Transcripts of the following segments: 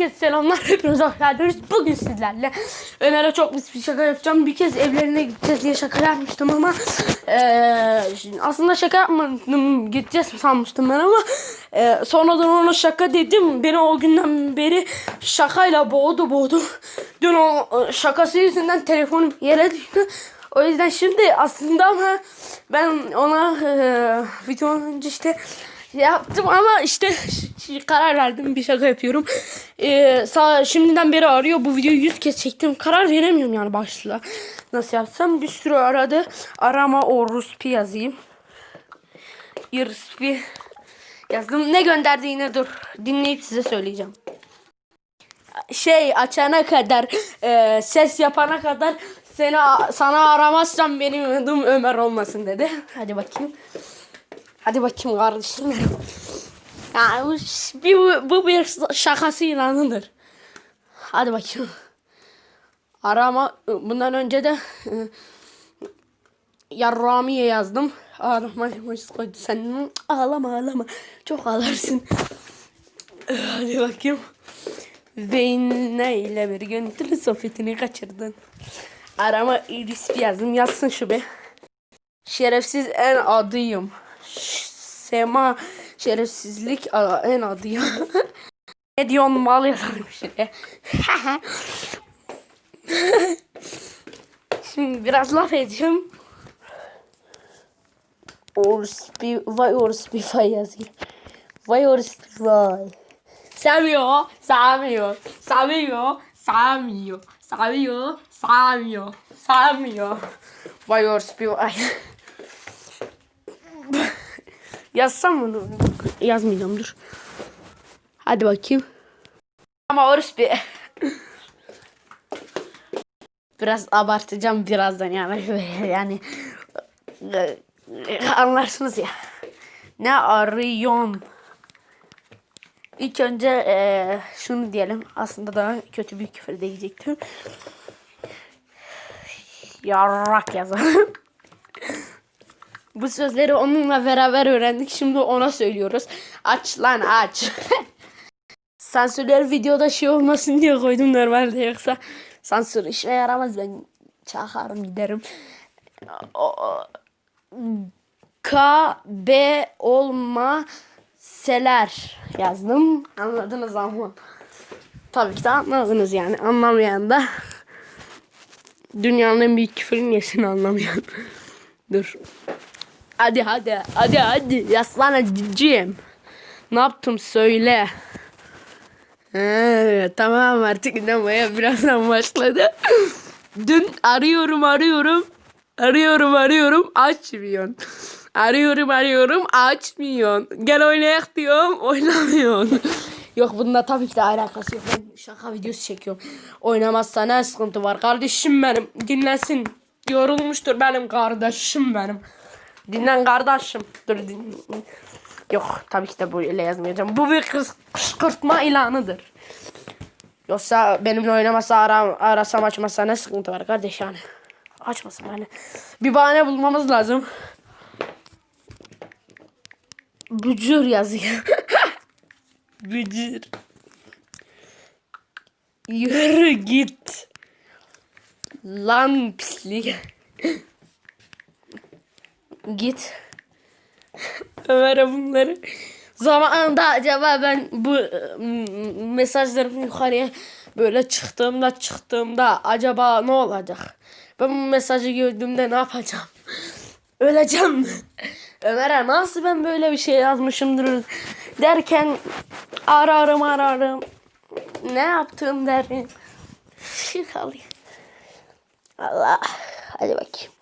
Herkese selamlar. Hepiniz hoş geldiniz. Bugün sizlerle Ömer'e çok pis bir şaka yapacağım. Bir kez evlerine gideceğiz diye şaka yapmıştım ama şimdi aslında şaka yapmadım. Gideceğiz sanmıştım ben ama eee, sonradan ona şaka dedim. Beni o günden beri şakayla boğdu boğdu. Dün o e, şakası yüzünden telefonum yere düştü. O yüzden şimdi aslında ama ben ona eee videonun önce işte yaptım ama işte ş- karar verdim bir şaka yapıyorum. Ee, sağ, şimdiden beri arıyor bu videoyu 100 kez çektim. Karar veremiyorum yani başlığa. Nasıl yapsam bir sürü aradı. Arama o Ruspi yazayım. Ruspi yazdım. Ne gönderdi yine dur. Dinleyip size söyleyeceğim. Şey açana kadar e, ses yapana kadar seni sana aramazsam benim adım Ömer olmasın dedi. Hadi bakayım. Hadi bakayım kardeşim. Yani bu, bir, bu, bir şakası ilanıdır. Hadi bakayım. Arama bundan önce de e, Yarramiye yazdım. Ağlama sen ağlama ağlama çok ağlarsın. Hadi bakayım. Beyne ile bir görüntülü sohbetini kaçırdın. Arama iris yazdım yazsın şu be. Şerefsiz en adıyım. Sema şerefsizlik en adıyım. ne diyorsun mal yazarım şuraya. Şimdi biraz laf edeceğim. Vay orospi vay yazayım. Vay orospi vay. Sevmiyor, sevmiyor, sevmiyor, sevmiyor, sevmiyor, sevmiyor, sevmiyor. Vay orospi vay. Yazsam? Dur. Yazmayacağım dur. Hadi bakayım. Ama orospi. Biraz abartacağım birazdan yani. yani anlarsınız ya. Ne arıyorsun? İlk önce eee, şunu diyelim. Aslında daha kötü bir küfür diyecektim. Yarrak yazalım. Bu sözleri onunla beraber öğrendik. Şimdi ona söylüyoruz. Aç lan aç. Sansürler videoda şey olmasın diye koydum normalde yoksa sansür işe yaramaz ben çakarım giderim. O, o- K B olma seler yazdım. Anladınız ama. Tabii ki de anladınız yani. Anlamayan da dünyanın en büyük küfürün yesin anlamayan. Dur. Hadi hadi hadi hadi yaslana cicim. Ne yaptım söyle. He, tamam artık inanmaya birazdan başladı. Dün arıyorum arıyorum. Arıyorum arıyorum açmıyorsun. Arıyorum arıyorum açmıyorsun. Gel oynayak diyorum oynamıyorsun. yok bunda tabii ki de alakası yok. Ben şaka videosu çekiyorum. Oynamazsa ne sıkıntı var kardeşim benim. Dinlensin. Yorulmuştur benim kardeşim benim. Dinlen kardeşim. Dur din. Yok tabii ki de böyle yazmayacağım. Bu bir kız kışkırtma ilanıdır. Yoksa benimle oynamasa ara, arasam açmasa ne sıkıntı var kardeş yani. Açmasın yani. Bir bahane bulmamız lazım. Bücür yazıyor. Bücür. Yürü git. Lan pislik. Git. Ömer'e bunları. Zamanında acaba ben bu e, m- mesajlarımı yukarıya böyle çıktığımda çıktığımda acaba ne olacak? Ben bu mesajı gördüğümde ne yapacağım? Öleceğim mi? Ömer'e nasıl ben böyle bir şey yazmışımdır derken ararım ararım. Ne yaptım derim. Şık alayım. Allah. Hadi bakayım.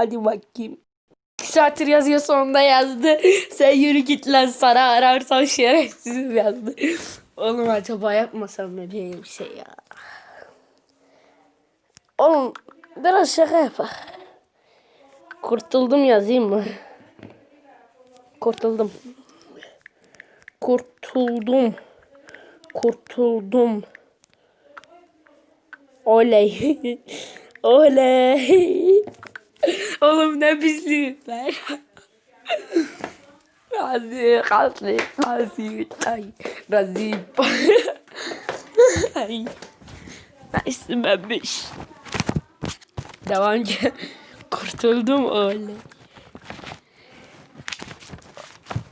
Hadi bakayım. İki yazıyor sonunda yazdı. Sen yürü git lan sana ararsan şerefsizim yazdı. Oğlum acaba yapmasam mı bir şey ya. Oğlum biraz şaka yapak. Kurtuldum yazayım mı? Kurtuldum. Kurtuldum. Kurtuldum. Oley. Oley. Oğlum ne pislik ben. Hadi kalsın. Kalsın. Ay. Razip. Ay. Nasılmış? Devam ki. Kurtuldum öyle.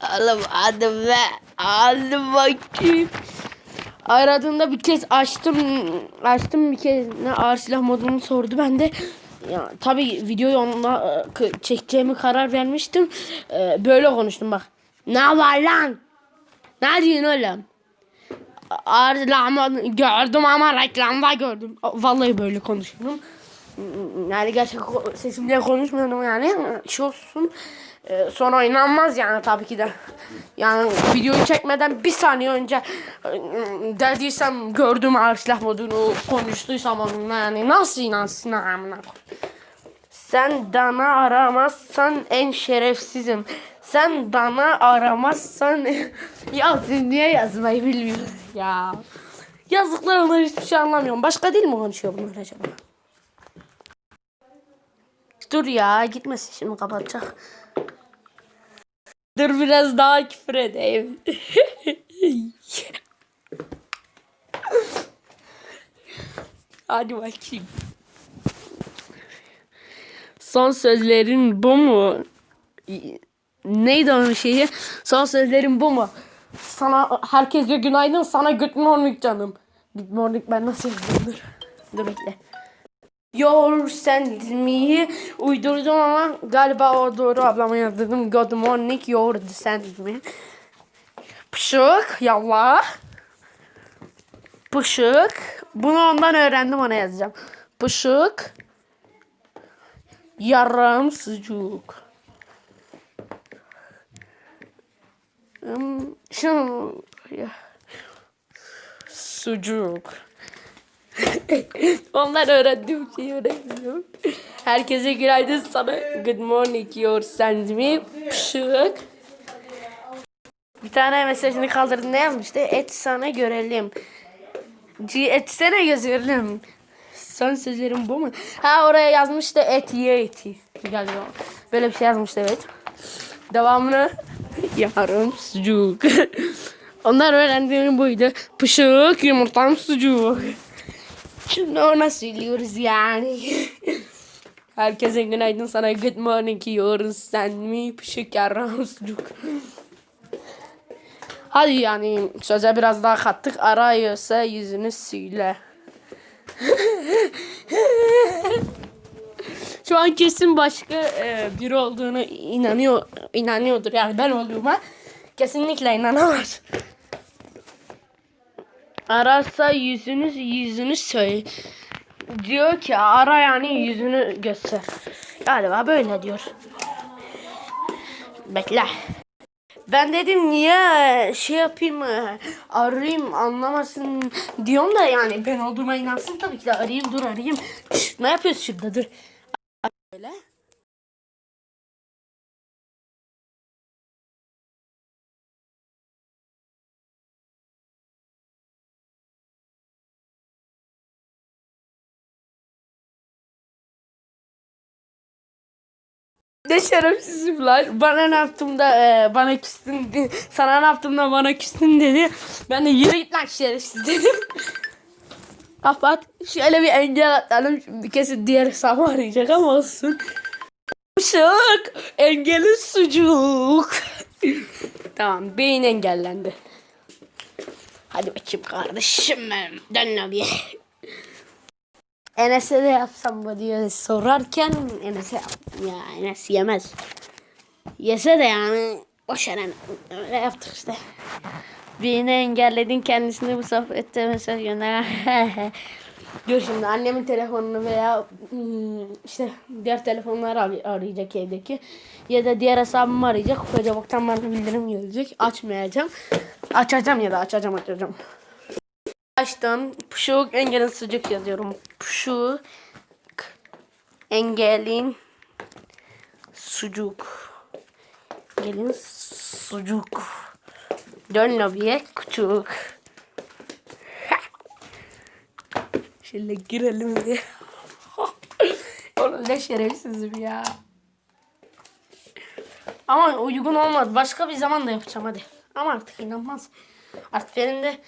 Oğlum hadi be. Hadi bakayım. Aradığında bir kez açtım. Açtım bir kez ne ağır silah modunu sordu. Ben de ya tabii videoyu onunla e, çekeceğimi karar vermiştim. E, böyle konuştum bak. Ne var lan? Ne diyorsun oğlum? Modunu gördüm ama reklamda gördüm. Vallahi böyle konuşuyorum. Yani gerçek sesimle konuşmuyorum yani. Şey olsun. Ee, sonra inanmaz yani tabii ki de. Yani videoyu çekmeden bir saniye önce e, dediysem gördüm ağır silah modunu konuştuysam onunla yani nasıl inansın amına. Sen dana aramazsan en şerefsizim. Sen dana aramazsan ya siz niye yazmayı bilmiyorsunuz ya. Yazdıklar onlar hiçbir şey anlamıyorum. Başka dil mi konuşuyor bunlar acaba? Dur ya gitmesin şimdi kapatacak. Dur biraz daha küfür edeyim. Hadi bakayım. Son sözlerin bu mu? Neydi onun şeyi? Son sözlerin bu mu? Sana herkese günaydın, sana good morning canım. Good morning ben nasıl yazdım? Dur. Dur bekle. Your send me'yi uydurdum ama galiba o doğru ablama yazdırdım. Good morning your send me. Pışık yallah. Pışık. Bunu ondan öğrendim ona yazacağım. Pışık. Yarım sucuk. Hmm, Şu sucuk. Onlar öğrendiğim şeyi öğreniyorum. Herkese günaydın sana. Good morning your send me. Pışık. Bir tane mesajını kaldırdı ne yazmıştı? Et sana görelim. Etsene görelim. Son sözlerim bu mu? Ha oraya yazmıştı et ye eti. Galiba. Böyle bir şey yazmıştı evet. Devamını yarım sucuk. Onlar öğrendiğim buydu. Pışık yumurtam sucuk. Şimdi ona söylüyoruz yani. Herkese günaydın sana good morning yiyoruz sen mi yarım sucuk. Hadi yani söze biraz daha kattık. Arıyorsa yüzünü söyle. Şu an kesin başka e, biri olduğunu inanıyor inanıyordur yani ben olduğuma kesinlikle inanamaz. Ararsa yüzünü yüzünü söyle. Diyor ki ara yani yüzünü göster. Galiba böyle diyor. Bekle. Ben dedim niye şey yapayım arayayım anlamasın diyorum da yani ben olduğuma inansın tabii ki de arayayım dur arayayım. Şşt, ne yapıyorsun şurada dur. Böyle. Ne şerefsizim lan. Bana ne yaptım da e, bana küstün. de- Sana ne yaptım da bana küstün dedi. Ben de yürü git lan şerefsiz dedim. Kapat. Şöyle bir engel atalım. Bir kesin diğer hesabı arayacak ama olsun. Işık. Engelin sucuk. tamam. Beyin engellendi. Hadi bakayım kardeşim benim. Dön bir. Enes'e de yapsam mı diye sorarken Enes'e ya Enes yemez. Yese de yani boş ver öyle yaptık işte. Birini engelledin kendisini bu sohbette mesaj gönder. Diyor şimdi annemin telefonunu veya hmm, işte diğer telefonları ar- arayacak evdeki. Ya da diğer hesabımı arayacak. Facebook'tan bana bildirim gelecek. Açmayacağım. Açacağım ya da açacağım açacağım. Açtım. Puşuk engelin sucuk yazıyorum. Puşuk engelin sucuk. Engelin sucuk. Dön lobiye küçük. Şöyle girelim bir. Oğlum ne şerefsizim ya. Ama uygun olmadı. Başka bir zaman da yapacağım hadi. Ama artık inanmaz. Artık benim de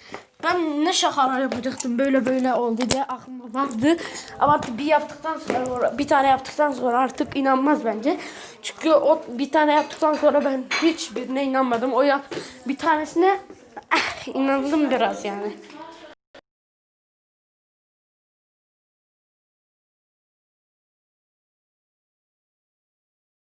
ben ne şakalar yapacaktım böyle böyle oldu diye aklımda vardı. Ama artık bir yaptıktan sonra bir tane yaptıktan sonra artık inanmaz bence. Çünkü o bir tane yaptıktan sonra ben hiçbirine inanmadım. O yap bir tanesine eh, inandım biraz yani.